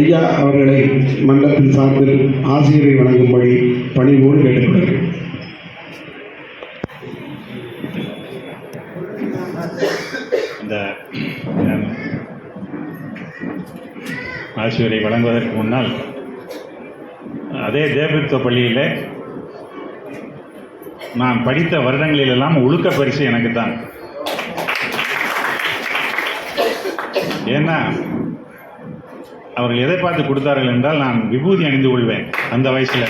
ஐயா அவர்களை மண்டலத்தின் சார்பில் ஆசிரியரை வழங்கும்படி பணிவோடு கேட்டுக்கொள்கிறேன். இந்த ஆசிரியரை வழங்குவதற்கு முன்னால் அதே தேவபித்துவ பள்ளியில் நான் படித்த வருடங்களிலெல்லாம் ஒழுக்க பரிசு எனக்கு தான் ஏன்னா அவர்கள் எதை பார்த்து கொடுத்தார்கள் என்றால் நான் விபூதி அணிந்து கொள்வேன். அந்த வயசில்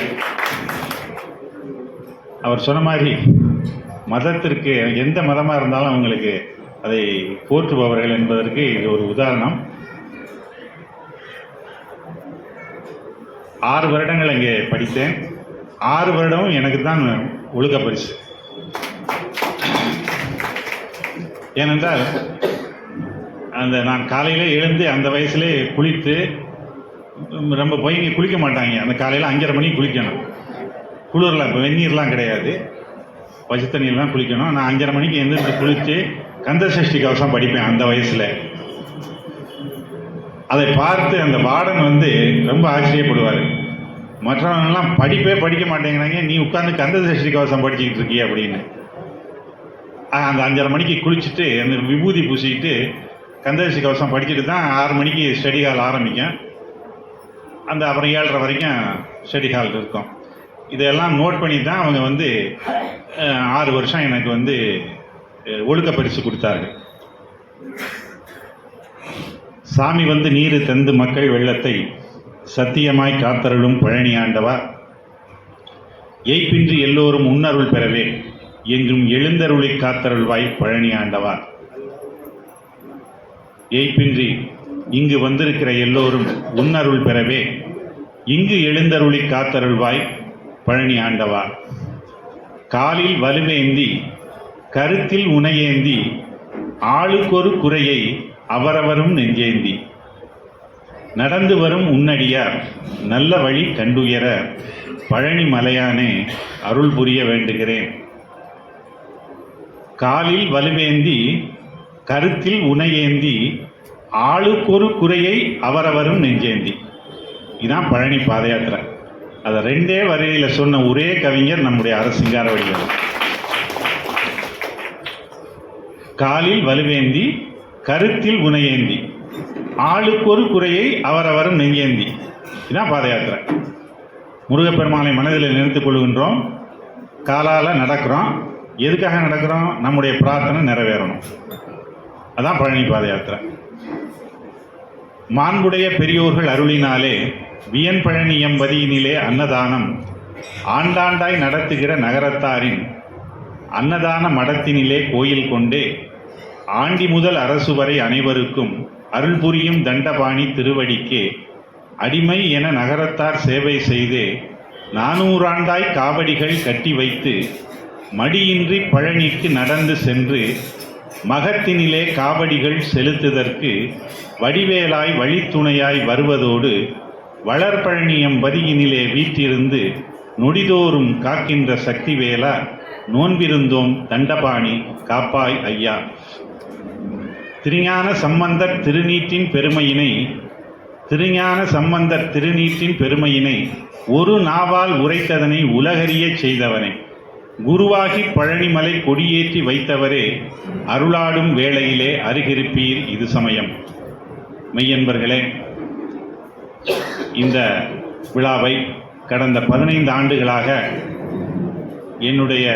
அவர் சொன்ன மாதிரி மதத்திற்கு எந்த மதமாக இருந்தாலும் அவங்களுக்கு அதை போற்றுபவர்கள் என்பதற்கு இது ஒரு உதாரணம். ஆறு வருடங்கள் அங்கே படித்தேன். ஆறு வருடமும் எனக்கு தான் ஒழுக்க பரிசு. ஏனென்றால் அந்த நான் காலையிலே எழுந்து அந்த வயசுலேயே குளித்து ரொம்ப போய் பையங்க குளிக்க மாட்டாங்க. அந்த காலையில் அஞ்சரை மணிக்கு குளிக்கணும். குளிரில் இப்போ வெந்நீர்லாம் கிடையாது. பச்சை தண்ணியில் குளிக்கணும். நான் அஞ்சரை மணிக்கு எழுந்திரிச்சு குளித்து கந்த சஷ்டி கவசம் படிப்பேன் அந்த வயசில். அதை பார்த்து அந்த வார்டன் வந்து ரொம்ப ஆச்சரியப்படுவார். மற்றவங்கெல்லாம் படிப்பே படிக்க மாட்டேங்கிறாங்க. நீ உட்காந்து கந்த சஷ்டி கவசம் படிச்சுக்கிட்டு இருக்கிய அப்படின்னு. அந்த அஞ்சரை மணிக்கு குளிச்சுட்டு அந்த விபூதி பூசிக்கிட்டு கந்தசஷ்டி கவசம் படிச்சுட்டு தான் ஆறு மணிக்கு ஸ்டடி ஹால் ஆரம்பிக்கும். அந்த அப்புறம் ஏழரை வரைக்கும் ஸ்டடி ஹால் இருக்கும். இதெல்லாம் நோட் பண்ணி தான் அவங்க வந்து ஆறு வருஷம் எனக்கு வந்து ஒழுக்க பரிசு கொடுத்தார்கள். சாமி வந்து நீர் தந்து மக்கள் வெள்ளத்தை சத்தியமாய் காத்தருளும் பழனி ஆண்டவா எய்ப்பின்றி எல்லோரும் உன்னருள் பெறவே எங்கும் எழுந்தருளை காத்தருள்வாய் பழனி ஆண்டவா எய்ப்பின்றி இங்கு வந்திருக்கிற எல்லோரும் உன்னருள் பெறவே இங்கு எழுந்தருளி காத்தருள்வாய் பழனி ஆண்டவா. காலில் வலுவேந்தி கருத்தில் உனையேந்தி ஆளுக்கொரு குறையை அவரவரும் நெஞ்சேந்தி. நடந்து வரும் உன்னடியார் நல்ல வழி கண்டுயர பழனி மலையானே அருள் புரிய வேண்டுகிறேன். காலில் வலுவேந்தி கருத்தில் உனையேந்தி ஆளுக்கொரு குறையை அவரவரும் நெஞ்சேந்தி. இதுதான் பழனி பாத யாத்திரை. அதை ரெண்டே வரியில் சொன்ன ஒரே கவிஞர் நம்முடைய அரசிங்கார வடிவம் காலில் வலுவேந்தி கருத்தில் உனையேந்தி ஆளுக்கொரு குறையை அவரவரும் நெஞ்சேந்தி. இதான் பாத யாத்திரை. முருகப்பெருமானை மனதில் நினைத்துக் கொள்கின்றோம். காலால் நடக்கிறோம். எதுக்காக நடக்கிறோம்? நம்முடைய பிரார்த்தனை நிறைவேறணும். அதான் பழனி பாத யாத்திரை. மாண்புடைய பெரியோர்கள் அருளினாலே வியன் பழனி எம்பதியினிலே அன்னதானம் ஆண்டாண்டாய் நடத்துகிற நகரத்தாரின் அன்னதான மடத்தினிலே கோயில் கொண்டே ஆண்டி முதல் அரசு வரை அனைவருக்கும் அருள் புரியும் தண்டபாணி திருவடிக்கே அடிமை என நகரத்தார் சேவை செய்தே நானூறாண்டாய் காவடிகள் கட்டி வைத்து மடியின்றி பழனிக்கு நடந்து சென்று மகத்தினிலே காவடிகள் செலுத்துதற்கு வடிவேலாய் வழித்துணையாய் வருவதோடு வளர்பழனியம் வரியினிலே வீற்றிருந்து நொடிதோறும் காக்கின்ற சக்தி வேலா நோன்பிருந்தோம் தண்டபாணி காப்பாய் ஐயா. திருஞான சம்பந்தர் திருநீற்றின் பெருமையினை திருஞான சம்பந்தர் திருநீற்றின் பெருமையினை ஒரு நாவால் உரைத்ததனை உலகறிய செய்தவனே. குருவாகி பழனிமலை கொடியேற்றி வைத்தவரே அருளாடும் வேளையிலே அருகிருப்பீர் இது சமயம். மெய்யன்பர்களே இந்த விழாவை கடந்த பதினைந்து ஆண்டுகளாக என்னுடைய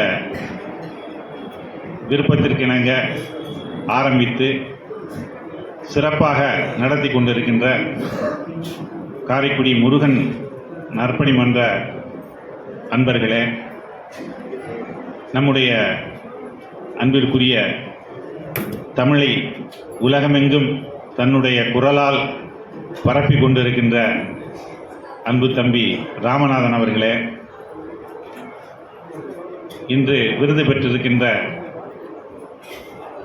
விருப்பத்திற்கிணங்க ஆரம்பித்து சிறப்பாக நடத்தி கொண்டிருக்கின்ற காரைக்குடி முருகன் நற்பணி மன்ற அன்பர்களே நம்முடைய அன்பிற்குரிய தமிழை உலகமெங்கும் தன்னுடைய குரலால் பரப்பி கொண்டிருக்கின்ற அன்பு தம்பி ராமநாதன் அவர்களே இன்று விருது பெற்றிருக்கின்ற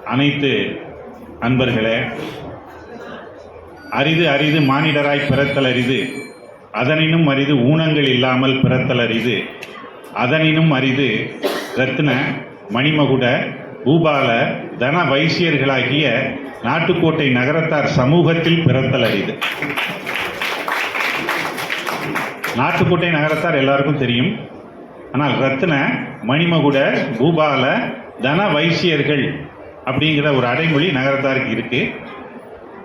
அனைத்து அன்பர்களே அரிது அரிது மானிடராய் பிறத்தல் அரிது அதனினும் அரிது ஊனங்கள் இல்லாமல் பிறத்தல் அரிது அதனினும் அரிது ரத்ன மணிமகுட பூபால தன வைசியர்களாகிய நாட்டுக்கோட்டை நகரத்தார் சமூகத்தில் பிறத்தல் அரிது. நாட்டுக்கோட்டை நகரத்தார் எல்லாருக்கும் தெரியும். ஆனால் ரத்ன மணிமகுட பூபால தன வைசியர்கள் அப்படிங்கிற ஒரு அடைமொழி நகரத்தாருக்கு இருக்கு.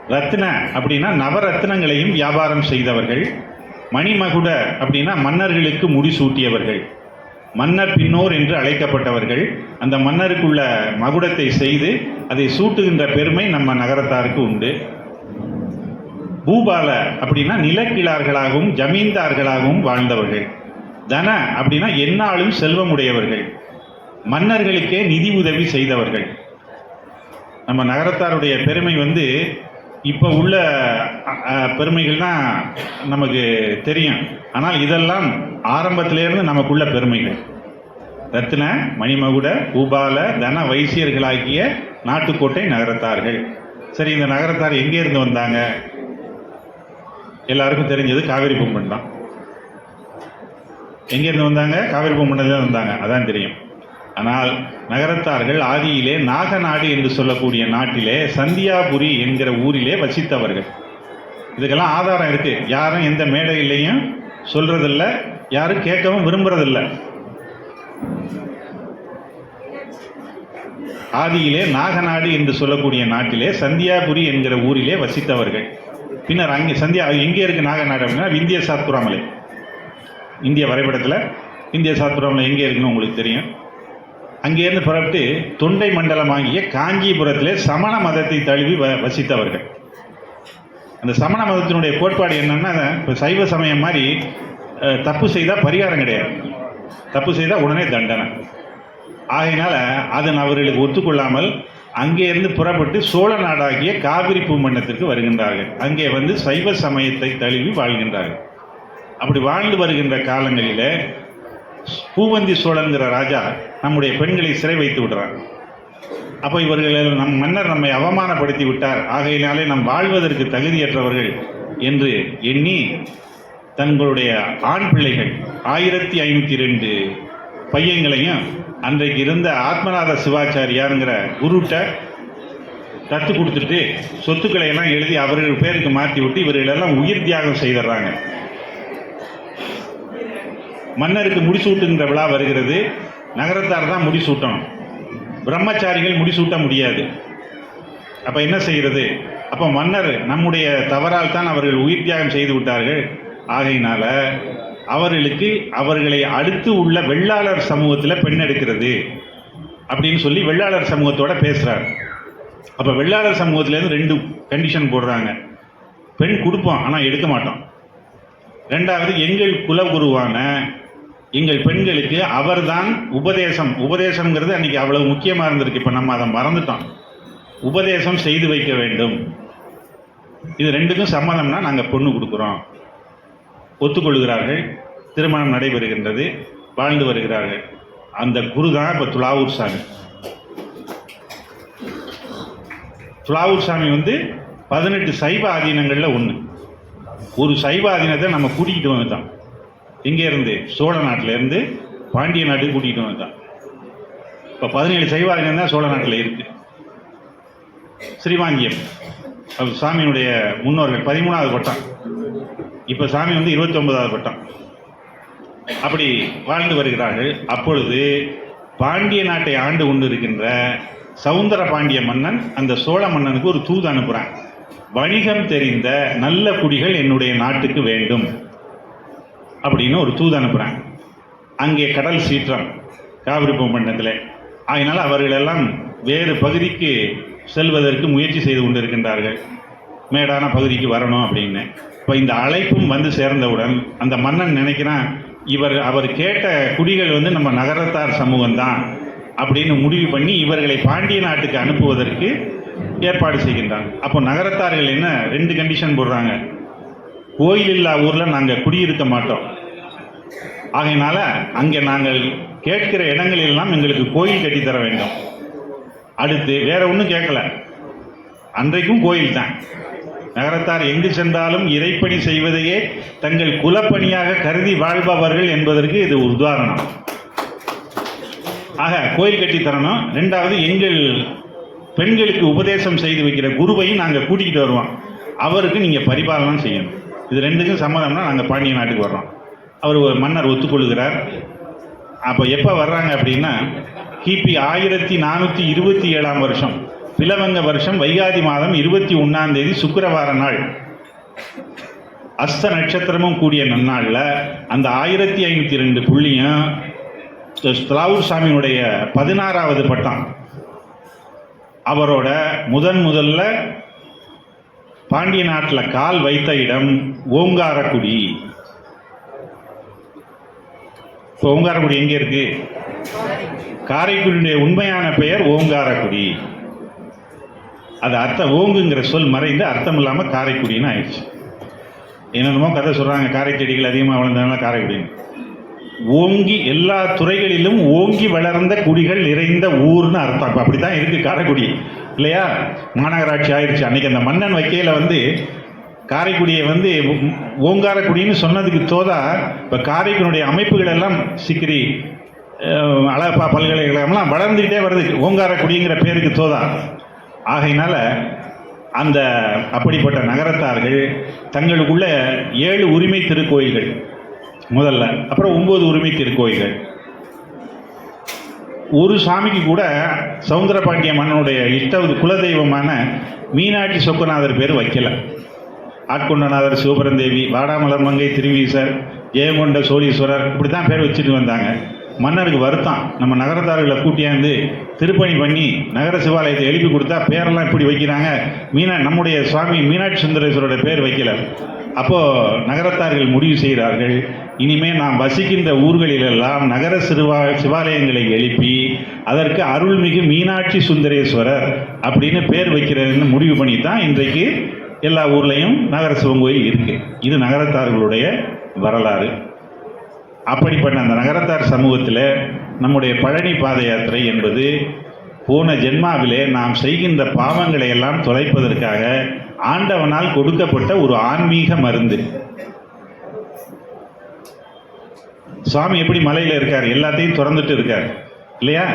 ரத்ன அப்படின்னா நவரத்னங்களையும் வியாபாரம் செய்தவர்கள். மணிமகுட அப்படின்னா மன்னர்களுக்கு முடிசூட்டியவர்கள் மன்னர் பின்னோர் என்று அழைக்கப்பட்டவர்கள் அந்த மன்னருக்குள்ள மகுடத்தை செய்து அதை சூட்டுகின்ற பெருமை நம்ம நகரத்தாருக்கு உண்டு. பூபால அப்படின்னா நிலக்கிழார்களாகவும் ஜமீன்தார்களாகவும் வாழ்ந்தவர்கள். தன அப்படின்னா எந்நாளும் செல்வமுடையவர்கள். மன்னர்களுக்கே நிதி உதவி செய்தவர்கள். நம்ம நகரத்தாருடைய பெருமை வந்து இப்போ உள்ள பெருமைகள்னா நமக்கு தெரியும். ஆனால் இதெல்லாம் ஆரம்பத்திலேருந்து நமக்குள்ள பெருமைகள். ரத்ன மணிமகுட பூபால தன வைசியர்களாகிய நாட்டுக்கோட்டை நகரத்தார்கள். சரி இந்த நகரத்தார் எங்கே இருந்து வந்தாங்க? எல்லாருக்கும் தெரிஞ்சது காவேரி பொம்மன் தான். எங்கேருந்து வந்தாங்க? காவேரி தான் வந்தாங்க. அதான் தெரியும். ஆனால் நகரத்தார்கள் ஆதியிலே நாகநாடு என்று சொல்லக்கூடிய நாட்டிலே சந்தியாபுரி என்கிற ஊரிலே வசித்தவர்கள். இதுக்கெல்லாம் ஆதாரம் இருக்கு. யாரும் எந்த மேடையிலையும் சொல்றதில்ல யாரும் கேட்கவும் விரும்புறதில்ல. ஆதியிலே நாகநாடு என்று சொல்லக்கூடிய நாட்டிலே சந்தியாபுரி என்கிற ஊரிலே வசித்தவர்கள். பின்னர் அங்கே சந்தியா எங்கே இருக்கு நாகநாடு அப்படின்னா இந்திய சாத்புராமலை இந்திய வரைபடத்தில் இந்திய சாத்புராமலை எங்கே இருக்குன்னு உங்களுக்கு தெரியும். அங்கேருந்து புறப்பட்டு தொண்டை மண்டலமாகிய காஞ்சிபுரத்திலே சமண மதத்தை தழுவி வ வசித்தவர்கள். அந்த சமண மதத்தினுடைய கோட்பாடு என்னென்னா இப்போ சைவ சமயம் மாதிரி தப்பு செய்தால் பரிகாரம் கிடையாது. தப்பு செய்தால் உடனே தண்டனை. ஆகையினால் அதன் அவர்களுக்கு ஒத்துக்கொள்ளாமல் அங்கே இருந்து புறப்பட்டு சோழ நாடாகிய காவிரி பூமண்டத்திற்கு வருகின்றார்கள். அங்கே வந்து சைவ சமயத்தை தழுவி வாழ்கின்றார்கள். அப்படி வாழ்ந்து வருகின்ற காலங்களிலே பூவந்தி சோழன்கிற ராஜா நம்முடைய பெண்களை சிறை வைத்து விடுறார். அப்போ இவர்கள் நம் மன்னர் நம்மை அவமானப்படுத்தி விட்டார். ஆகையினாலே நாம் வாழ்வதற்கு தகுதியற்றவர்கள் என்று எண்ணி தங்களுடைய ஆண் பிள்ளைகள் ஆயிரத்தி ஐநூற்றி ரெண்டு பையங்களையும் அன்றைக்கு இருந்த ஆத்மநாத சிவாச்சாரியாருங்கிற குருட்ட கற்று கொடுத்துட்டு சொத்துக்களை எல்லாம் எழுதி அவர்கள் பேருக்கு மாற்றி விட்டு இவர்களெல்லாம் உயிர் தியாகம் செய்திடுறாங்க. மன்னருக்கு முடிசூட்டுகின்ற விழா வருகிறது. நகரத்தார் தான் முடிசூட்டணும் பிரம்மச்சாரிகள் முடிசூட்ட முடியாது. அப்போ என்ன செய்கிறது அப்போ மன்னர் நம்முடைய தவறால் தான் அவர்கள் உயிர் தியாகம் செய்து விட்டார்கள். ஆகையினால அவர்களுக்கு அவர்களை அடுத்து உள்ள வெள்ளாளர் சமூகத்தில் பெண் எடுக்கிறது அப்படின்னு சொல்லி வெள்ளாளர் சமூகத்தோட பேசுகிறார் அப்போ வெள்ளாளர் சமூகத்திலேருந்து ரெண்டு கண்டிஷன் போடுறாங்க. பெண் கொடுப்போம் ஆனால் எடுக்க மாட்டோம். ரெண்டாவது எங்கள் குலகுருவான எங்கள் பெண்களுக்கு அவர்தான் உபதேசம். உபதேசம்ங்கிறது அன்றைக்கி அவ்வளவு முக்கியமாக இருந்திருக்கு. இப்போ நம்ம அதை மறந்துட்டோம். உபதேசம் செய்து வைக்க வேண்டும். இது ரெண்டுக்கும் சம்மதம்னா நாங்கள் பொண்ணு கொடுக்குறோம். ஒத்துக்கொள்கிறார்கள். திருமணம் நடைபெறுகின்றது. வாழ்ந்து வருகிறார்கள். அந்த குரு தான் இப்போ துலாவூர் சாமி. துலாவூர் சாமி வந்து பதினெட்டு சைவ ஆதீனங்களில் ஒன்று ஒரு சைவ ஆதீனத்தை நம்ம கூட்டிக்கிட்டு வந்துட்டோம். இங்கேருந்து சோழ நாட்டிலேருந்து பாண்டிய நாட்டுக்கு கூட்டிகிட்டு வந்தான். இப்போ பதினேழு சைவ தான் சோழ நாட்டில் இருக்குது ஸ்ரீவாங்கியம் அவர் சாமியினுடைய முன்னோர்கள் பதிமூணாவது பட்டம் இப்போ சாமி வந்து இருபத்தி ஒன்பதாவது பட்டம் அப்படி வாழ்ந்து வருகிறார்கள். அப்பொழுது பாண்டிய நாட்டை ஆண்டு கொண்டு இருக்கின்ற சவுந்தர பாண்டிய மன்னன் அந்த சோழ மன்னனுக்கு ஒரு தூது அனுப்புகிறான் வணிகம் தெரிந்த நல்ல குடிகள் என்னுடைய நாட்டுக்கு வேண்டும். அப்படின்னு ஒரு தூது அனுப்புகிறாங்க அங்கே கடல் சீற்றம் காவிரி பூம்பண்டத்தில் ஆகினால அவர்களெல்லாம் வேறு பகுதிக்கு செல்வதற்கு முயற்சி செய்து கொண்டிருக்கின்றார்கள். மேடான பகுதிக்கு வரணும் அப்படின்னு. இப்போ இந்த அழைப்பும் வந்து சேர்ந்தவுடன் அந்த மன்னன் நினைக்கிறான் இவர் அவர் கேட்ட குடிகள் வந்து நம்ம நகரத்தார் சமூகம்தான் அப்படின்னு முடிவு பண்ணி இவர்களை பாண்டிய நாட்டுக்கு அனுப்புவதற்கு ஏற்பாடு செய்கின்றாங்க அப்போ நகரத்தார்கள் என்ன ரெண்டு கண்டிஷன் போடுறாங்க. கோயில் இல்லா ஊரில் நாங்கள் குடியிருக்க மாட்டோம். ஆகையினால அங்கே நாங்கள் கேட்கிற இடங்களிலெல்லாம் எங்களுக்கு கோயில் கட்டித்தர வேண்டும். அடுத்து வேற ஒன்றும் கேட்கல. அன்றைக்கும் கோயில் தான். நகரத்தார் எங்கு சென்றாலும் இறைப்பணி செய்வதையே தங்கள் குலப்பணியாக கருதி வாழ்பவர்கள் என்பதற்கு இது உதாரணம். ஆக கோயில் கட்டி தரணும். ரெண்டாவது எங்கள் பெண்களுக்கு உபதேசம் செய்து வைக்கிற குருவையும் நாங்கள் கூட்டிகிட்டு வருவோம். அவருக்கு நீங்கள் பரிபாலனம் செய்யணும். இது ரெண்டுக்கும் சம்மதம்னா நாங்கள் பாண்டிய நாட்டுக்கு வர்றோம். அவர் ஒரு மன்னர் ஒத்துக்கொள்கிறார். அப்போ எப்போ வர்றாங்க அப்படின்னா கிபி ஆயிரத்தி நானூற்றி இருபத்தி ஏழாம் வருஷம் பிலவங்க வருஷம் வைகாதி மாதம் இருபத்தி ஒன்றாம் தேதி சுக்கரவார நாள். அஸ்த நட்சத்திரமும் கூடிய நன்னாளில் அந்த ஆயிரத்தி ஐநூற்றி ரெண்டு புள்ளியும் ஸ்லாவூர் சாமியினுடைய பதினாறாவது பட்டம். அவரோட முதன் முதல்ல பாண்டிய நாட்டில் கால் வைத்த இடம் ஓங்காரக்குடி. இப்போ ஓங்காரக்குடி எங்கே இருக்கு? காரைக்குடியுடைய உண்மையான பெயர் ஓங்காரக்குடி. அது அர்த்தம் ஓங்குங்கிற சொல் மறைந்து அர்த்தம் இல்லாமல் காரைக்குடின்னு ஆயிடுச்சு. என்னென்னமோ கதை சொல்கிறாங்க காரை செடிகள் அதிகமாக வளர்ந்ததுனால காரைக்குடின்னு. ஓங்கி எல்லா துறைகளிலும் ஓங்கி வளர்ந்த குடிகள் நிறைந்த ஊர்னு அர்த்தம். இப்போ அப்படி தான் இருக்குது காரைக்குடி. இல்லையா? மாநகராட்சி ஆயிடுச்சு. அன்னைக்கு அந்த மன்னன் வைக்கையில் வந்து காரைக்குடியை வந்து ஓங்காரக்குடின்னு சொன்னதுக்கு தோதா இப்போ காரைக்குடியுடைய அமைப்புகள் எல்லாம் சிக்கிரி அஹ், அழகப்பா பல்கலைக்கழகம்லாம் வளர்ந்துக்கிட்டே வருது ஓங்காரக்குடிங்கிற பேருக்கு தோதா. ஆகையினால அந்த அப்படிப்பட்ட நகரத்தார்கள் தங்களுக்குள்ள ஏழு உரிமை திருக்கோயில்கள் முதல்ல அப்புறம் ஒன்பது உரிமை திருக்கோயில்கள். ஒரு சாமிக்கு கூட சவுந்தரபாண்டிய மன்னனுடைய இஷ்ட குலதெய்வமான மீனாட்சி சொக்கநாதர் பேர் வைக்கலை. ஆட்கொண்டநாதர் சிவபரந்தேவி வாடாமலர் மங்கை திருவீசர் ஜெயங்கொண்ட சோழீஸ்வரர் இப்படி தான் பேர் வச்சுட்டு வந்தாங்க. மன்னருக்கு வருத்தம். நம்ம நகரத்தார்களை கூட்டியாந்து திருப்பணி பண்ணி நகர சிவாலயத்தை எழுப்பி கொடுத்தா பேரெல்லாம் இப்படி வைக்கிறாங்க. மீனா நம்முடைய சுவாமி மீனாட்சி சுந்தரேஸ்வரோட பேர் வைக்கல. அப்போது நகரத்தார்கள் முடிவு செய்கிறார்கள். இனிமேல் நாம் வசிக்கின்ற ஊர்களிலெல்லாம் நகர சிறுவா சிவாலயங்களை எழுப்பி அதற்கு அருள்மிகு மீனாட்சி சுந்தரேஸ்வரர் அப்படின்னு பேர் வைக்கிறதுன்னு முடிவு பண்ணி தான் இன்றைக்கு எல்லா ஊர்லேயும் நகர சிவன் கோயில் இருக்குது இது நகரத்தார்களுடைய வரலாறு. அப்படிப்பட்ட அந்த நகரத்தார் சமூகத்தில் நம்முடைய பழனி பாத யாத்திரை என்பது போன ஜென்மாவிலே நாம் செய்கின்ற பாவங்களை எல்லாம் தொலைப்பதற்காக ஆண்டவனால் கொடுக்கப்பட்ட ஒரு ஆன்மீக மருந்து. சுவாமி எப்படி மலையில் இருக்கார்? எல்லாத்தையும் திறந்துட்டு இருக்கார். இல்லையா?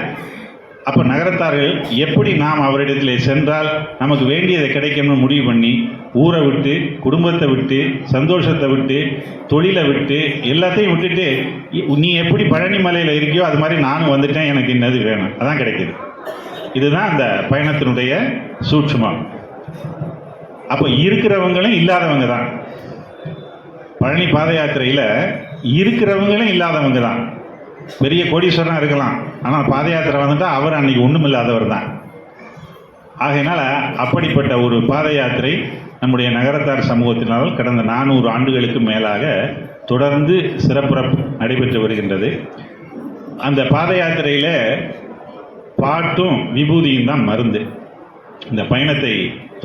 அப்போ நகரத்தார்கள் எப்படி நாம் அவரிடத்தில் சென்றால் நமக்கு வேண்டியதை கிடைக்கும்னு முடிவு பண்ணி ஊரை விட்டு குடும்பத்தை விட்டு சந்தோஷத்தை விட்டு தொழிலை விட்டு எல்லாத்தையும் விட்டுட்டு நீ எப்படி பழனி மலையில் இருக்கியோ அது மாதிரி நானும் வந்துட்டேன் எனக்கு இன்னது வேணும். அதான் கிடைக்குது. இதுதான் அந்த பயணத்தினுடைய சூட்சமம். அப்போ இருக்கிறவங்களும் இல்லாதவங்க தான். பழனி பாத யாத்திரையில் இருக்கிறவங்களும் இல்லாதவங்க தான். பெரிய கோடீஸ்வரனாக இருக்கலாம். ஆனால் பாத யாத்திரை வந்துட்டால் அவர் அன்னைக்கு ஒன்றுமில்லாதவர் தான். ஆகையினால அப்படிப்பட்ட ஒரு பாத யாத்திரை நம்முடைய நகரத்தார் சமூகத்தினால் கடந்த நானூறு ஆண்டுகளுக்கு மேலாக தொடர்ந்து சிறப்புற நடைபெற்று வருகின்றது. அந்த பாத யாத்திரையில் பாட்டும் விபூதியும் தான் மருந்து. இந்த பயணத்தை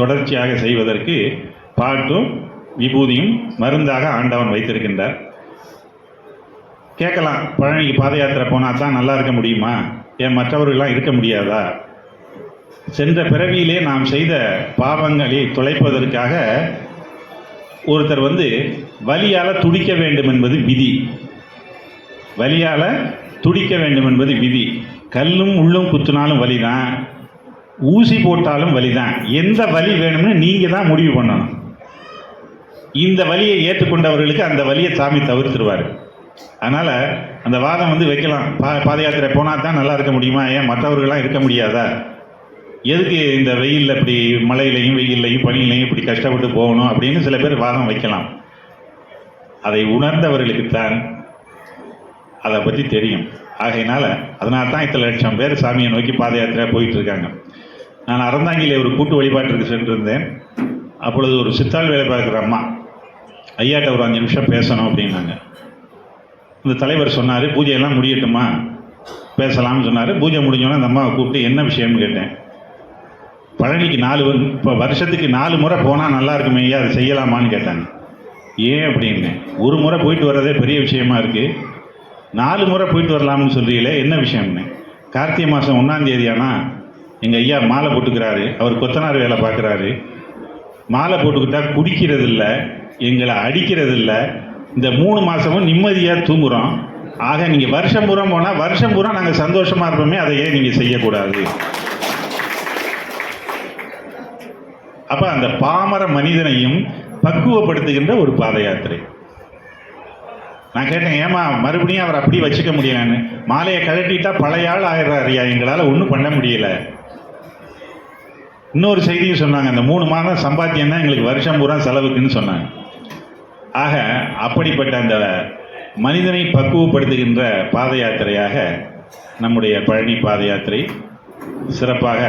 தொடர்ச்சியாக செய்வதற்கு பாட்டும் விபூதியும் மருந்தாக ஆண்டவன் வைத்திருக்கின்றார். கேட்கலாம். பழனிக்கு பாத யாத்திரை போனால் தான் நல்லா இருக்க முடியுமா? ஏன் மற்றவர்கள்லாம் இருக்க முடியாதா? சென்ற பிறவியிலே நாம் செய்த பாவங்களை தொலைப்பதற்காக ஒருத்தர் வந்து வலியால் துடிக்க வேண்டும் என்பது விதி. வலியால் துடிக்க வேண்டும் என்பது விதி. கல்லும் உள்ளும் குத்துனாலும் வலிதான். ஊசி போட்டாலும் வலிதான். எந்த வலி வேணும்னு நீங்கள் தான் முடிவு பண்ணணும். இந்த வலியை ஏற்றுக்கொண்டவர்களுக்கு அந்த வலியை சாமி தவிர்த்துருவார். அதனால் அந்த வாதம் வந்து வைக்கலாம். பா பாத யாத்திரை போனால் தான் நல்லா இருக்க முடியுமா? ஏன் மற்றவர்கள்லாம் இருக்க முடியாதா? எதுக்கு இந்த வெயிலில் இப்படி மழையிலையும் வெயில்லையும் பனியிலையும் இப்படி கஷ்டப்பட்டு போகணும் அப்படின்னு சில பேர் வாதம் வைக்கலாம். அதை உணர்ந்தவர்களுக்குத்தான் அதை பற்றி தெரியும். ஆகையினால அதனால தான் இத்தனை லட்சம் பேர் சாமியை நோக்கி பாத யாத்திரை போயிட்டு இருக்காங்க நான் அறந்தாங்கிலே ஒரு கூட்டு வழிபாட்டிற்கு சென்றிருந்தேன். அப்பொழுது ஒரு சித்தாள் வேலை பார்க்குற அம்மா ஐயாட்ட ஒரு அஞ்சு நிமிஷம் பேசணும் அப்படின்னாங்க. இந்த தலைவர் சொன்னார் பூஜையெல்லாம் முடியட்டுமா? பேசலாம்னு சொன்னார். பூஜை முடிஞ்சோன்னே அந்த அம்மாவை கூப்பிட்டு என்ன விஷயம்னு கேட்டேன். பழனிக்கு நாலு இப்போ வருஷத்துக்கு நாலு முறை போனால் நல்லா இருக்குமே ஐயா அதை செய்யலாமான்னு கேட்டாங்க. ஏன் அப்படின்னு ஒரு முறை போயிட்டு வர்றதே பெரிய விஷயமா இருக்குது நாலு முறை போயிட்டு வரலாம்னு சொல்கிறீங்களே என்ன விஷயம்னு? கார்த்திகை மாதம் ஒன்றாந்தேதியானா எங்கள் ஐயா மாலை போட்டுக்கிறாரு. அவர் கொத்தனார் வேலை பார்க்குறாரு. மாலை போட்டுக்கிட்டா குடிக்கிறது இல்லை எங்களை அடிக்கிறது இல்லை இந்த மூணு மாதமும் நிம்மதியாக தூங்குறோம். ஆக நீங்கள் வருஷம் பூரா போனால் வருஷம் பூரா நாங்கள் சந்தோஷமாக இருப்போமே அதை ஏன் நீங்கள் செய்யக்கூடாது. அப்போ அந்த பாமர மனிதனையும் பக்குவப்படுத்துகின்ற ஒரு பாத யாத்திரை. நான் கேட்டேன் ஏமா மறுபடியும் அவர் அப்படி வச்சுக்க முடியலன்னு? மாலையை கழட்டிட்டா பழைய ஆள் ஆயிடுறாருயா எங்களால் ஒன்றும் பண்ண முடியல. இன்னொரு செய்தியும் சொன்னாங்க அந்த மூணு மாதம் சம்பாத்தியம் தான் எங்களுக்கு வருஷம் பூரா செலவுக்குன்னு சொன்னாங்க. ஆக அப்படிப்பட்ட அந்த மனிதனை பக்குவப்படுத்துகின்ற பாத யாத்திரையாக நம்முடைய பழனி பாத யாத்திரை சிறப்பாக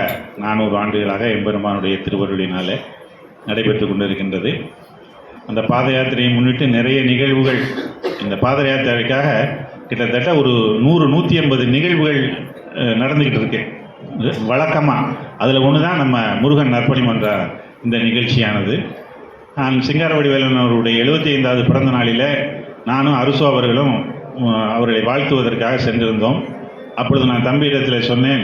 நானூறு ஆண்டுகளாக எம்பெருமானுடைய திருவருளினாலே நடைபெற்று கொண்டிருக்கின்றது. அந்த பாத யாத்திரையை முன்னிட்டு நிறைய நிகழ்வுகள் இந்த பாத யாத்திரைக்காக கிட்டத்தட்ட ஒரு நூறு நூற்றி ஐம்பது நிகழ்வுகள் நடந்துக்கிட்டு இருக்கு. வழக்கமாக அதில் ஒன்று தான் நம்ம முருகன் நற்பணி மன்ற இந்த நிகழ்ச்சியானது. நான் சிங்காரவடிவேலன் அவருடைய எழுபத்தி ஐந்தாவது பிறந்த நாளில் நானும் அருசு அவர்களும் அவர்களை வாழ்த்துவதற்காக சென்றிருந்தோம். அப்பொழுது நான் தம்பியிடத்தில் சொன்னேன்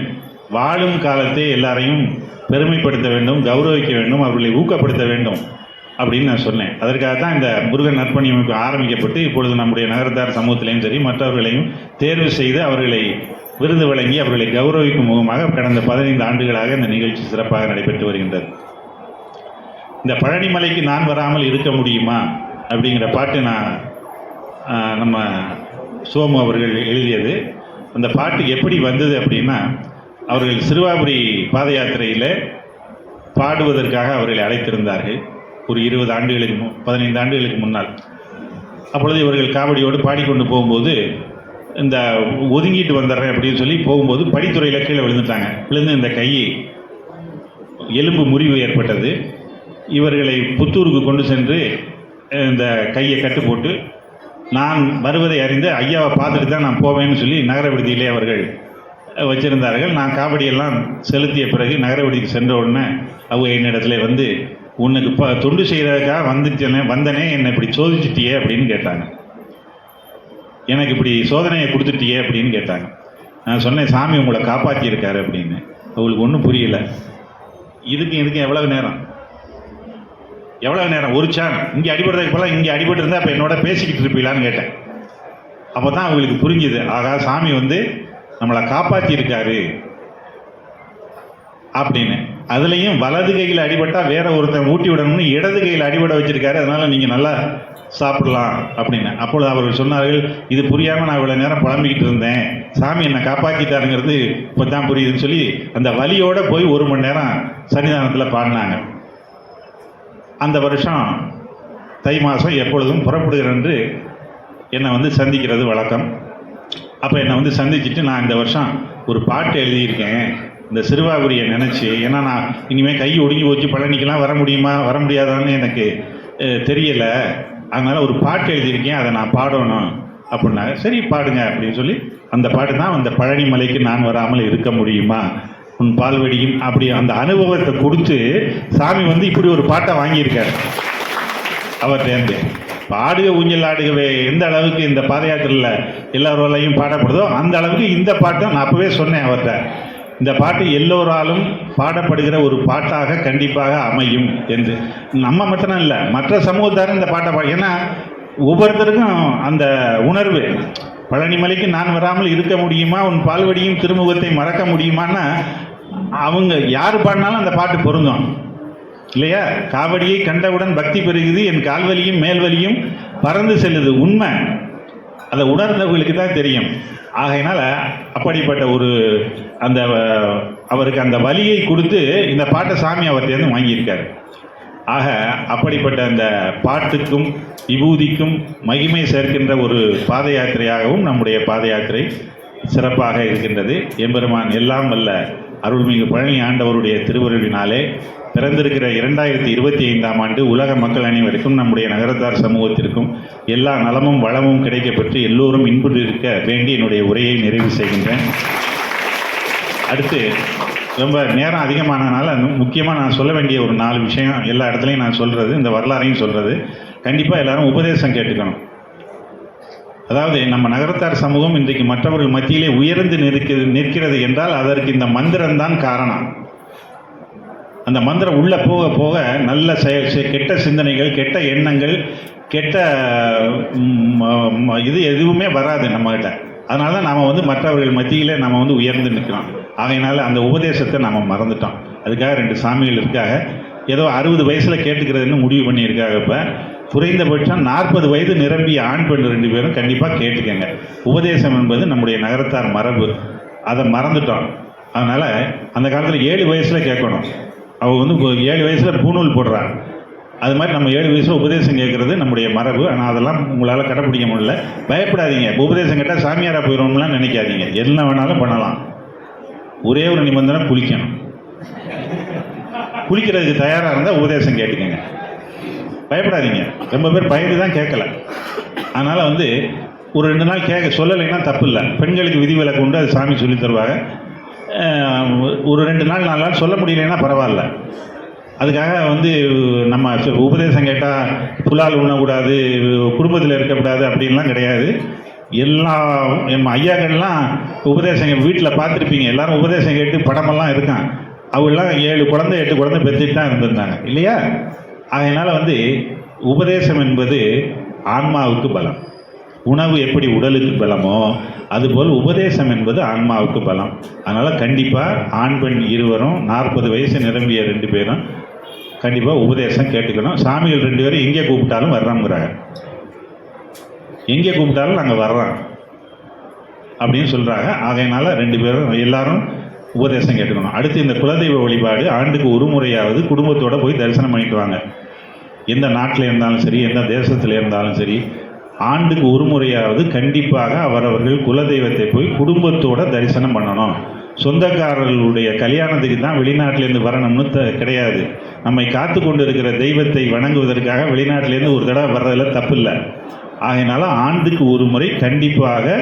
வாழும் காலத்தை எல்லாரையும் பெருமைப்படுத்த வேண்டும் கௌரவிக்க வேண்டும் அவர்களை ஊக்கப்படுத்த வேண்டும் அப்படின்னு நான் சொன்னேன். அதற்காக தான் இந்த முருகன் நற்பணி அமைப்பு ஆரம்பிக்கப்பட்டு இப்பொழுது நம்முடைய நகரத்தார் சமூகத்திலையும் சரி மற்றவர்களையும் தேர்வு செய்து அவர்களை விருது வழங்கி அவர்களை கௌரவிக்கும் முகமாக கடந்த பதினைந்து ஆண்டுகளாக இந்த நிகழ்ச்சி சிறப்பாக நடைபெற்று வருகின்றது. இந்த பழனிமலைக்கு நான் வராமல் இருக்க முடியுமா? அப்படிங்கிற பாட்டு நான் நம்ம சோமு அவர்கள் எழுதியது. அந்த பாட்டு எப்படி வந்தது அப்படின்னா அவர்கள் சிறுவாபுரி பாத யாத்திரையில் பாடுவதற்காக அவர்களை அழைத்திருந்தார்கள். ஒரு இருபது ஆண்டுகளுக்கு மு பதினைந்து ஆண்டுகளுக்கு முன்னால். அப்பொழுது இவர்கள் காவடியோடு பாடிக்கொண்டு போகும்போது இந்த ஒதுங்கிட்டு வந்துடுறேன் அப்படின்னு சொல்லி போகும்போது படித்துறையில் கீழே விழுந்துட்டாங்க. விழுந்து இந்த கை எலும்பு முறிவு ஏற்பட்டது. இவர்களை புத்தூருக்கு கொண்டு சென்று இந்த கையை கட்டு போட்டு நான் வருவதை அறிந்து ஐயாவை பார்த்துட்டு தான் நான் போவேன்னு சொல்லி நகர விடுதியிலே அவர்கள் வச்சிருந்தார்கள். நான் காவடியெல்லாம் செலுத்திய பிறகு நகர விடுதிக்கு சென்ற உடனே அவங்க என்னிடத்துல வந்து உனக்கு இப்போ தொண்டு செய்கிறதுக்காக வந்துட்டேனே வந்தனே என்னை இப்படி சோதிச்சிட்டியே? அப்படின்னு கேட்டாங்க. எனக்கு இப்படி சோதனையை கொடுத்துட்டியே? அப்படின்னு கேட்டாங்க. நான் சொன்னேன் சாமி உங்களை காப்பாற்றியிருக்காரு அப்படின்னு. அவங்களுக்கு ஒன்றும் புரியல. இதுக்கு இதுக்கு எவ்வளவு நேரம்? எவ்வளவு நேரம்? ஒரு சான் இங்கே அடிபடுறதுக்கு போல இங்கே அடிபட்டு இருந்தால் அப்போ என்னோட பேசிக்கிட்டு இருப்பீங்களான்னு கேட்டேன். அப்போ தான் அவங்களுக்கு புரிஞ்சுது. ஆகா சாமி வந்து நம்மளை காப்பாற்றியிருக்காரு அப்படின்னு. அதுலேயும் வலது கையில் அடிபட்டால் வேற ஒருத்தன் ஊட்டி விடணும்னு இடது கையில் அடிபட வச்சிருக்காரு. அதனால நீங்கள் நல்லா சாப்பிடலாம் அப்படின்னு. அப்பொழுது அவர்கள் சொன்னார்கள் இது புரியாமல் நான் இவ்வளோ நேரம் புலம்பிக்கிட்டு இருந்தேன். சாமி என்னை காப்பாற்றிட்டாருங்கிறது இப்போ தான் புரியுதுன்னு சொல்லி அந்த வலியோடு போய் ஒரு மணி நேரம் சன்னிதானத்தில் பாடினாங்க. அந்த வருஷம் தை மாதம் எப்பொழுதும் புறப்படுகிறேன் என்று என்னை வந்து சந்திக்கிறது வழக்கம். அப்போ என்னை வந்து சந்திச்சுட்டு நான் இந்த வருஷம் ஒரு பாட்டு எழுதியிருக்கேன். இந்த சிறுவாபுரியை நினச்சி ஏன்னா நான் இனிமேல் கை ஒடுங்கி போச்சு பழனிக்கெலாம் வர முடியுமா வர முடியாதான்னு எனக்கு தெரியலை. அதனால் ஒரு பாட்டு எழுதியிருக்கேன் அதை நான் பாடணும் அப்படின்னாங்க. சரி பாடுங்க அப்படின்னு சொல்லி அந்த பாட்டு தான் அந்த பழனி மலைக்கு நான் வராமல் இருக்க முடியுமா? உன் பால்வடியும் அப்படி அந்த அனுபவத்தை கொடுத்து சாமி வந்து இப்படி ஒரு பாட்டை வாங்கியிருக்காரு. அவர்கிட்டேருந்து பாடுக ஊஞ்சல் ஆடுகவே எந்த அளவுக்கு இந்த பாத யாத்திரையில் எல்லாரோலையும் பாடப்படுதோ அந்த அளவுக்கு இந்த பாட்டை நான் அப்போவே சொன்னேன் அவர்கிட்ட. இந்த பாட்டு எல்லோராலும் பாடப்படுகிற ஒரு பாட்டாக கண்டிப்பாக அமையும் என்று. நம்ம மட்டும் இல்லை மற்ற சமூகத்தாரும் இந்த பாட்டை பா ஏன்னா ஒவ்வொருத்தருக்கும் அந்த உணர்வு. பழனிமலைக்கு நான் வராமல் இருக்க முடியுமா? உன் பால்வடியும் திருமுகத்தை மறக்க முடியுமான்னா அவங்க யார் பாடினாலும் அந்த பாட்டு பொருந்தும். இல்லையா? காவடியை கண்டவுடன் பக்தி பெருகுது என் கால்வலியும் மேல்வலியும் பறந்து செல்லுது. உண்மை. அதை உணர்ந்தவர்களுக்கு தான் தெரியும். ஆகையினால அப்படிப்பட்ட ஒரு அந்த அவருக்கு அந்த வலியை கொடுத்து இந்த பாட்டை சாமி அவர்கிட்டேருந்து வாங்கியிருக்காரு. ஆக அப்படிப்பட்ட அந்த பாட்டுக்கும் விபூதிக்கும் மகிமை சேர்க்கின்ற ஒரு பாத யாத்திரையாகவும் நம்முடைய பாத யாத்திரை சிறப்பாக இருக்கின்றது. எம்பெருமான் எல்லாம் வல்ல அருள்மிகு பழனி ஆண்டவருடைய திருவருளினாலே பிறந்திருக்கிற இரண்டாயிரத்தி இருபத்தி ஐந்தாம் ஆண்டு உலக மக்கள் அனைவருக்கும் நம்முடைய நகரத்தார் சமூகத்திற்கும் எல்லா நலமும் வளமும் கிடைக்கப்பெற்று எல்லோரும் இன்புற்று இருக்க வேண்டி என்னுடைய உரையை நிறைவு செய்கின்றேன். அடுத்து ரொம்ப நேரம் அதிகமானனால முக்கியமாக நான் சொல்ல வேண்டிய ஒரு நாலு விஷயம் எல்லா இடத்துலையும் நான் சொல்கிறது இந்த வரலாறையும் சொல்கிறது கண்டிப்பாக எல்லாரும் உபதேசம் கேட்டுக்கணும். அதாவது நம்ம நகரத்தார் சமூகம் இன்றைக்கு மற்றவர்கள் மத்தியிலே உயர்ந்து நிற்கிறது நிற்கிறது என்றால் அதற்கு இந்த மந்திரம்தான் காரணம். அந்த மந்திரம் உள்ளே போக போக நல்ல செயல் கெட்ட சிந்தனைகள் கெட்ட எண்ணங்கள் கெட்ட ம, இது எதுவுமே வராது நம்மகிட்ட. அதனால தான் நாம் வந்து மற்றவர்கள் மத்தியில் நம்ம வந்து உயர்ந்து நிற்கிறோம். ஆகையினால அந்த உபதேசத்தை நாம் மறந்துட்டோம். அதுக்காக ரெண்டு சாமிகள் இருக்காக ஏதோ அறுபது வயசில் கேட்டுக்கிறதுன்னு முடிவு பண்ணியிருக்காங்க இப்போ. குறைந்தபட்சம் நாற்பது வயது நிரம்பிய ஆண் பெண் ரெண்டு பேரும் கண்டிப்பாக கேட்டுக்கங்க. உபதேசம் என்பது நம்முடைய நகரத்தார் மரபு. அதை மறந்துட்டோம். அதனால் அந்த காலத்தில் ஏழு வயசில் கேட்கணும். அவள் வந்து ஏழு வயசில் பூணூல் போடுறா அது மாதிரி நம்ம ஏழு வயசில் உபதேசம் கேட்குறது நம்முடைய மரபு. ஆனால் அதெல்லாம் உங்களால் கடைப்பிடிக்க முடியல. பயப்படாதீங்க. உபதேசம் கேட்டால் சாமியாராக போயிடும்லாம் நினைக்காதீங்க. என்ன வேணாலும் பண்ணலாம். ஒரே ஒரு நிபந்தனை குளிக்கணும். குளிக்கிறதுக்கு தயாராக இருந்தால் உபதேசம் கேட்டுக்கங்க. பயப்படாதீங்க. ரொம்ப பேர் பயந்து தான் கேட்கல. அதனால் வந்து ஒரு ரெண்டு நாள் கேட்க சொல்லலைன்னா தப்பு இல்லை பெண்களுக்கு விதிவிலக்கு உண்டு அது சாமி சொல்லி தருவாங்க. ஒரு ரெண்டு நாள் நாலு நாள் சொல்ல முடியலைன்னா பரவாயில்ல. அதுக்காக வந்து நம்ம உபதேசம் கேட்டால் புலால் உண்ணக்கூடாது குடும்பத்தில் இருக்கக்கூடாது அப்படின்லாம் கிடையாது. எல்லா நம்ம ஐயாக்கள்லாம் உபதேசம் வீட்டில் பார்த்துருப்பீங்க. எல்லாரும் உபதேசம் கேட்டு படமெல்லாம் இருக்கான். அவங்களாம் ஏழு குழந்தை எட்டு குழந்தை பெற்றுட்டு தான் இருந்திருந்தாங்க. இல்லையா? அதனால் வந்து உபதேசம் என்பது ஆன்மாவுக்கு பலம். உணவு எப்படி உடலுக்கு பலமோ அதுபோல் உபதேசம் என்பது ஆன்மாவுக்கு பலம். அதனால் கண்டிப்பாக ஆண் பெண் இருவரும் நாற்பது வயசு நிரம்பிய ரெண்டு பேரும் கண்டிப்பாக உபதேசம் கேட்டுக்கணும். சாமிகள் ரெண்டு பேரும் எங்கே கூப்பிட்டாலும் வர்றோங்கிறாங்க எங்கே கூப்பிட்டாலும் நாங்கள் வர்றோம் அப்படின்னு சொல்கிறாங்க ஆகையினால ரெண்டு பேரும் எல்லாரும் உபதேசம் கேட்டுக்கணும். அடுத்து இந்த குலதெய்வ வழிபாடு ஆண்டுக்கு ஒரு முறையாவது குடும்பத்தோடு போய் தரிசனம் பண்ணிட்டு வாங்க. எந்த நாட்டில் இருந்தாலும் சரி எந்த தேசத்தில் இருந்தாலும் சரி ஆண்டுக்கு ஒரு முறையாவது கண்டிப்பாக அவரவர்கள் குலதெய்வத்தை போய் குடும்பத்தோட தரிசனம் பண்ணணும். சொந்தக்காரர்களுடைய கல்யாணத்துக்கு தான் வெளிநாட்டிலேருந்து வரணும்னு த கிடையாது. நம்மை காத்து கொண்டு இருக்கிற தெய்வத்தை வணங்குவதற்காக வெளிநாட்டிலேருந்து ஒரு தடவை வர்றதில் தப்பு இல்லை ஆகையினால ஆண்டுக்கு ஒரு முறை கண்டிப்பாக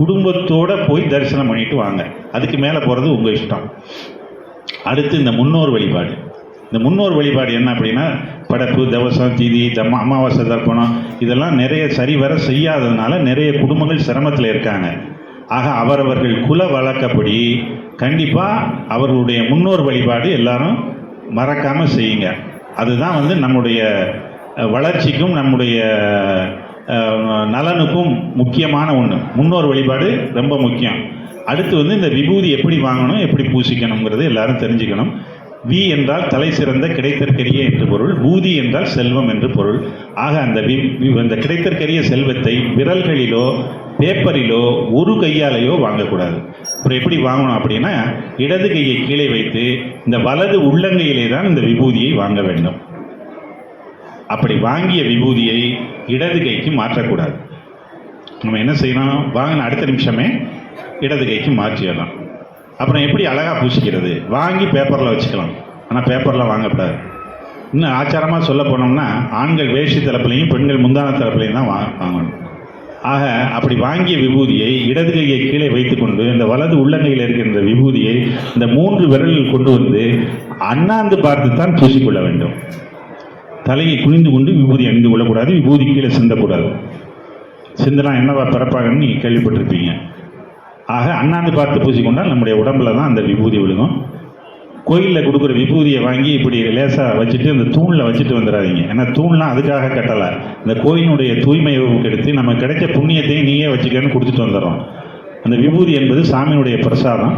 குடும்பத்தோடு போய் தரிசனம் பண்ணிட்டு வாங்க. அதுக்கு மேலே போகிறது உங்கள் இஷ்டம். அடுத்து இந்த முன்னோர் வழிபாடு. இந்த முன்னோர் வழிபாடு என்ன அப்படின்னா படப்பு தவசம் தீதி தம்ம அமாவாசை தர்ப்பணம் இதெல்லாம் நிறைய சரிவர செய்யாததுனால நிறைய குடும்பங்கள் சிரமத்தில் இருக்காங்க. ஆக அவரவர்கள் குல வழக்கப்படி கண்டிப்பாக அவர்களுடைய முன்னோர் வழிபாடு எல்லாரும் மறக்காமல் செய்யுங்க. அதுதான் வந்து நம்முடைய வளர்ச்சிக்கும் நம்முடைய நலனுக்கும் முக்கியமான ஒன்று முன்னோர் வழிபாடு ரொம்ப முக்கியம். அடுத்து வந்து இந்த விபூதி எப்படி வாங்கணும் எப்படி பூசிக்கணுங்கிறது எல்லாரும் தெரிஞ்சுக்கணும். வி என்றால் தலை சிறந்த கிடைத்தற்கரிய என்று பொருள் பூதி என்றால் செல்வம் என்று பொருள். ஆக அந்த வி அந்த கிடைத்தற்கரிய செல்வத்தை விரல்களிலோ பேப்பரிலோ ஒரு கையாலேயோ வாங்கக்கூடாது. அப்புறம் எப்படி வாங்கணும் அப்படின்னா இடது கையை கீழே வைத்து இந்த வலது உள்ளங்கையிலே தான் இந்த விபூதியை வாங்க வேண்டும். அப்படி வாங்கிய விபூதியை இடது கைக்கு மாற்றக்கூடாது. நம்ம என்ன செய்யணும்? வாங்கின அடுத்த நிமிஷமே இடது கைக்கு மாற்றிடலாம். அப்புறம் எப்படி அழகாக பூசிக்கிறது? வாங்கி பேப்பரில் வச்சுக்கலாம். ஆனால் பேப்பரில் வாங்கக்கூடாது. இன்னும் ஆச்சாரமாக சொல்ல போனோம்னா ஆண்கள் வேஷ்டி தரப்புலையும் பெண்கள் முந்தான தரப்புலையும் தான் வா வாங்கணும். ஆக அப்படி வாங்கிய விபூதியை இடது கையை கீழே வைத்துக்கொண்டு இந்த வலது உள்ளங்கையில் இருக்கின்ற விபூதியை இந்த மூன்று விரலில் கொண்டு வந்து அண்ணாந்து பார்த்து தான் பூசிக்கொள்ள வேண்டும். தலையை குனிந்து கொண்டு விபூதி அணிந்து கொள்ளக்கூடாது விபூதி கீழே சிந்தக்கூடாது. சிந்தனா என்னவா பிறப்பாகன்னு நீங்கள் கேள்விப்பட்டிருப்பீங்க. ஆக அண்ணாந்து பார்த்து பூசிக்கொண்டால் நம்முடைய உடம்புல தான் அந்த விபூதி விழுகும். கோயிலில் கொடுக்குற விபூதியை வாங்கி இப்படி லேசாக வச்சுட்டு அந்த தூணில் வச்சுட்டு வந்துடாதீங்க ஏன்னா தூண்லாம் அதுக்காக கட்டலை. இந்த கோயிலுடைய தூய்மையை கெடுத்து நம்ம கிடைச்ச புண்ணியத்தையும் நீயே வச்சுக்கன்னு கொடுத்துட்டு வந்துடுறோம் அந்த விபூதி என்பது சாமியினுடைய பிரசாதம்.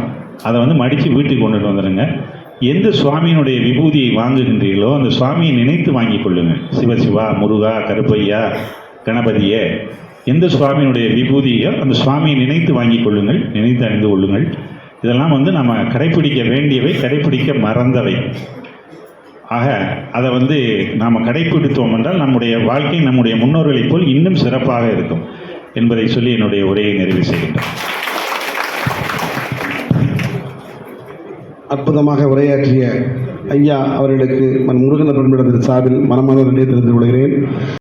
அதை வந்து மடித்து வீட்டுக்கு கொண்டுட்டு வந்துடுங்க எந்த சுவாமியினுடைய விபூதியை வாங்குகின்றீர்களோ அந்த சுவாமியை நினைத்து வாங்கிக் கொள்ளுங்கள் சிவசிவா முருகா கருப்பையா கணபதியே. எந்த சுவாமியினுடைய விபூதியோ அந்த சுவாமியை நினைத்து வாங்கி கொள்ளுங்கள் நினைத்து அணிந்து கொள்ளுங்கள். இதெல்லாம் வந்து நம்ம கடைப்பிடிக்க வேண்டியவை கடைப்பிடிக்க மறந்தவை. ஆக அதை வந்து நாம் கடைபிடித்தோம் என்றால் நம்முடைய வாழ்க்கை நம்முடைய முன்னோர்களைப் போல் இன்னும் சிறப்பாக இருக்கும் என்பதை சொல்லி என்னுடைய உரையை நிறைவு செய்கின்றேன். அற்புதமாக உரையாற்றிய ஐயா அவர்களுக்கு மன் முருகன் பெருமிடத்தின் சார்பில் மனமான நன்றியை தெரிவித்துக் கொள்கிறேன்.